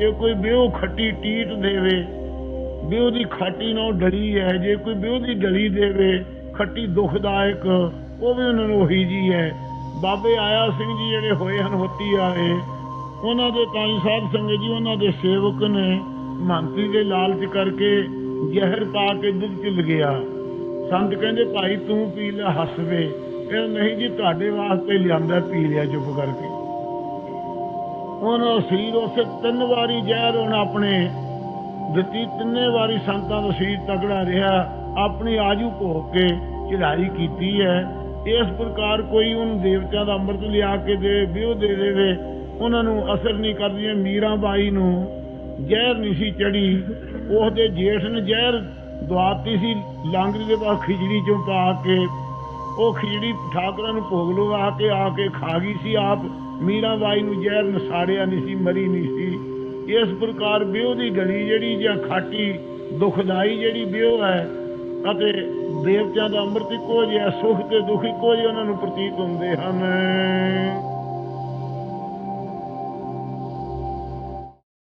ਜੇ ਕੋਈ ਬਿਓ ਖੱਟੀ ਟੀਟ ਦੇਵੇ ਬਿਓ ਦੀ ਖਾਟੀ ਨਾਲ ਡਲੀ ਹੈ, ਜੇ ਕੋਈ ਬਿਓ ਦੀ ਡਲੀ ਦੇਵੇ, ਖੱਟੀ ਦੁਖਦਾਇਕ, ਉਹ ਵੀ ਉਹਨਾਂ ਨੂੰ ਉਹੀ ਜੀ ਹੈ। ਬਾਬੇ ਆਇਆ ਸਿੰਘ ਜੀ ਜਿਹੜੇ ਹੋਏ ਹਨ, ਹੋਤੀ ਆਏ, ਉਹਨਾਂ ਦੇ ਤਾਈ ਸਾਹਿਬ ਸੰਗਤ ਜੀ, ਉਹਨਾਂ ਦੇ ਸੇਵਕ ਨੇ ਮੰਤੀ ਦੇ ਲਾਲਚ ਕਰਕੇ ਜ਼ਹਿਰ ਪਾ ਕੇ ਦੁੱਧ ਚ ਲਗਿਆ। ਸੰਤ ਕਹਿੰਦੇ, ਭਾਈ ਤੂੰ ਪੀ ਲੈ ਹੱਸਵੇ ਇਹ ਨਹੀਂ ਜੀ, ਤੁਹਾਡੇ ਵਾਸਤੇ ਲਿਆਂਦਾ, ਪੀ ਲਿਆ ਚੁੱਪ ਕਰਕੇ। ਉਹਨਾਂ ਸਰੀਰ ਉਸੇ ਤਿੰਨ ਵਾਰੀ ਜ਼ਹਿਰ ਉਹਨਾਂ ਆਪਣੇ। ਦਿੱਤੀ ਤਿੰਨੇ ਵਾਰੀ ਸੰਤਾਂ ਦਾ ਸਰੀਰ ਤਗੜਾ ਰਿਹਾ, ਆਪਣੀ ਆਜੂ ਭੋਗ ਕੇ ਚੜਾਈ ਕੀਤੀ ਹੈ। ਇਸ ਪ੍ਰਕਾਰ ਕੋਈ ਉਹਨੂੰ ਦੇਵਤਿਆਂ ਦਾ ਅੰਮ੍ਰਿਤ ਲਿਆ ਕੇ ਦੇ ਵਿਉ ਦੇ ਦੇਵੇ ਉਹਨਾਂ ਨੂੰ ਅਸਰ ਨਹੀਂ ਕਰਦੀ ਮੀਰਾ ਬਾਈ ਨੂੰ। ਜ਼ਹਿਰ ਨਹੀਂ ਸੀ ਚੜੀ ਉਹਦੇ ਜੇਠ ਨੇ ਜ਼ਹਿਰ ਦਵਾਤੀ ਸੀ, ਲਾਂਗਰੀ ਦੇ ਬਾਅਦ ਖਿਚੜੀ ਚੋਂ ਪਾ ਕੇ। ਉਹ ਖਿਚੜੀ ਠਾਕਰਾਂ ਨੂੰ ਭੋਗ ਲਵਾ ਕੇ ਆ ਕੇ ਖਾ ਗਈ ਸੀ ਆਪ। ਮੀਰਾ ਬਾਈ ਨੂੰ ਜ਼ਹਿਰ ਨਸਾੜਿਆ ਨਹੀਂ ਸੀ, ਮਰੀ ਨਹੀਂ ਸੀ। ਇਸ ਪ੍ਰਕਾਰ ਵਿਉ ਦੀ ਗਲੀ ਜਿਹੜੀ ਜਾਂ ਖਾਟੀ ਦੁਖਦਾਈ ਜਿਹੜੀ ਵਿਉ ਹੈ ਅਤੇ ਦੇਵਤਿਆਂ ਦਾ ਅੰਮ੍ਰਿਤ ਇੱਕੋ ਜਿਹਾ, ਸੁਖ ਤੇ ਦੁੱਖ ਇੱਕੋ ਜਿਹੇ ਉਹਨਾਂ ਨੂੰ ਪ੍ਰਤੀਤ ਹੁੰਦੇ ਹਨ।